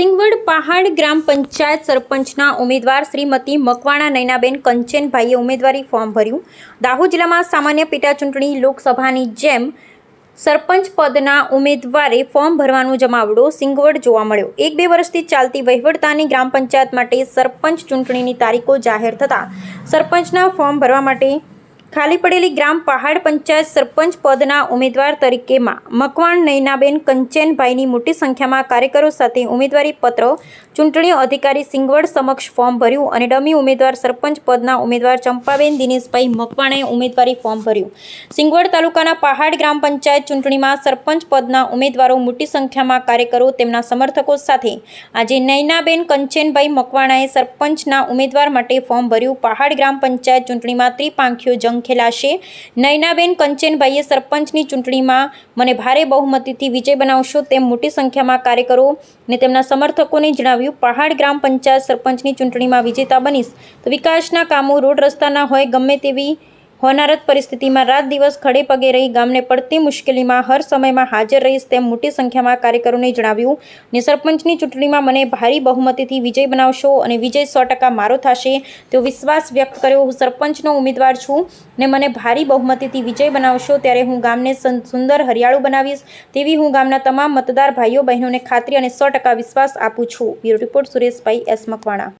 સિંગવડ પહાડ ગ્રામ પંચાયત સરપંચના ઉમેદવાર શ્રીમતી મકવાણા નૈનાબેન કંચનભાઈએ ઉમેદવારી ફોર્મ ભર્યું. દાહોદ જિલ્લામાં સામાન્ય પેટાચૂંટણી લોકસભાની જેમ સરપંચ પદના ઉમેદવારે ફોર્મ ભરવાનો જમાવડો સિંગવડ જોવા મળ્યો. એક બે વર્ષથી ચાલતી વહીવટતાની ગ્રામ પંચાયત માટે સરપંચ ચૂંટણીની તારીખો જાહેર થતાં સરપંચના ફોર્મ ભરવા માટે ખાલી પડેલી ગ્રામ પહાડ પંચાયત સરપંચ પદના ઉમેદવાર તરીકેમાં મકવાણ નૈનાબેન કંચેનભાઈની મોટી સંખ્યામાં કાર્યકરો સાથે ઉમેદવારી પત્ર ચૂંટણી અધિકારી સિંગવડ સમક્ષ ફોર્મ ભર્યું અને ડમી ઉમેદવાર સરપંચ પદના ઉમેદવાર ચંપાબેન દિનેશભાઈ મકવાણે ઉમેદવારી ફોર્મ ભર્યું. સિંગવડ તાલુકાના પહાડ ગ્રામ પંચાયત ચૂંટણીમાં સરપંચ પદના ઉમેદવારો મોટી સંખ્યામાં કાર્યકરો તેમના સમર્થકો સાથે. આજે નૈનાબેન કંચેનભાઈ મકવાણાએ સરપંચના ઉમેદવાર માટે ફોર્મ ભર્યું. પહાડ ગ્રામ પંચાયત ચૂંટણીમાં ત્રિપાંખીયો જંગ ખેલાશે નૈનાબેન કંચનભાઈએ સરપંચની ચૂંટણીમાં મને ભારે બહુમતીથી વિજય બનાવશો તેમ મોટી સંખ્યામાં કાર્યકરો ને તેમના સમર્થકોને જણાવ્યું, પહાડ ગ્રામ પંચાયત સરપંચની ચૂંટણીમાં વિજેતા બનીશ તો વિકાસના કામો રોડ રસ્તાના હોય ગમે તેવી હોનારત પરિસ્થિતિમાં રાત દિવસ ખડે પગે રહી ગામને પડતી મુશ્કેલીમાં હર સમયમાં હાજર રહીશ તેમ મોટી સંખ્યામાં કાર્યકરોને જણાવ્યું, ને સરપંચની ચૂંટણીમાં મને ભારી બહુમતીથી વિજય બનાવશો અને વિજય સો ટકા મારો થશે. તેવો વિશ્વાસ વ્યક્ત કર્યો, હું સરપંચનો ઉમેદવાર છું ને મને ભારી બહુમતીથી વિજય બનાવશો ત્યારે હું ગામને સુંદર હરિયાળું બનાવીશ. તેવી હું ગામના તમામ મતદાર ભાઈઓ બહેનોને ખાતરી અને સો ટકા વિશ્વાસ આપું છું. Bureau report Sureshbhai S Makwana.